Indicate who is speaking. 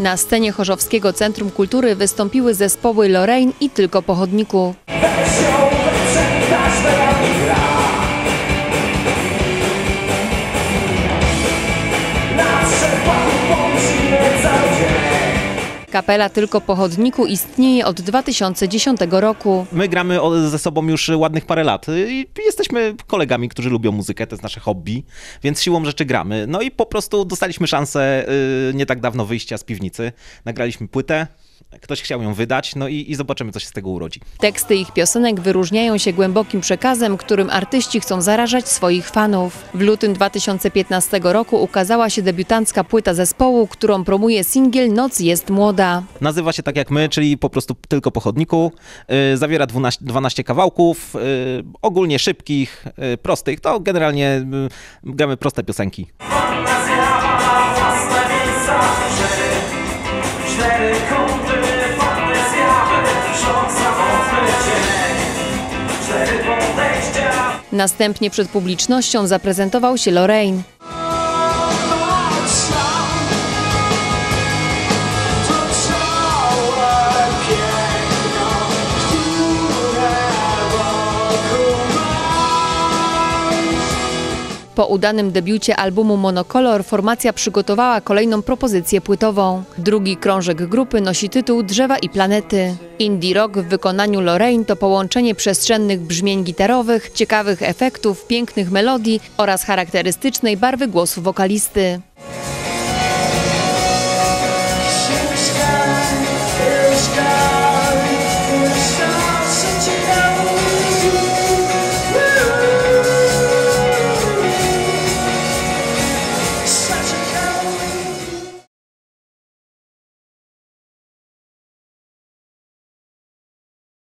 Speaker 1: Na scenie Chorzowskiego Centrum Kultury wystąpiły zespoły Lorraine i Tylko po Kapela Tylko po chodniku istnieje od 2010 roku.
Speaker 2: My gramy ze sobą już ładnych parę lat i jesteśmy kolegami, którzy lubią muzykę, to jest nasze hobby, więc siłą rzeczy gramy. No i po prostu dostaliśmy szansę y, nie tak dawno wyjścia z piwnicy. Nagraliśmy płytę, ktoś chciał ją wydać, no i, i zobaczymy, co się z tego urodzi.
Speaker 1: Teksty ich piosenek wyróżniają się głębokim przekazem, którym artyści chcą zarażać swoich fanów. W lutym 2015 roku ukazała się debiutancka płyta zespołu, którą promuje singiel Noc jest młoda.
Speaker 2: Nazywa się tak jak my, czyli po prostu tylko po chodniku. Y, zawiera 12, 12 kawałków, y, ogólnie szybkich, y, prostych. To generalnie gramy proste piosenki.
Speaker 1: Następnie przed publicznością zaprezentował się Lorraine. Po udanym debiucie albumu Monokolor formacja przygotowała kolejną propozycję płytową. Drugi krążek grupy nosi tytuł Drzewa i planety. Indie rock w wykonaniu Lorraine to połączenie przestrzennych brzmień gitarowych, ciekawych efektów, pięknych melodii oraz charakterystycznej barwy głosu wokalisty.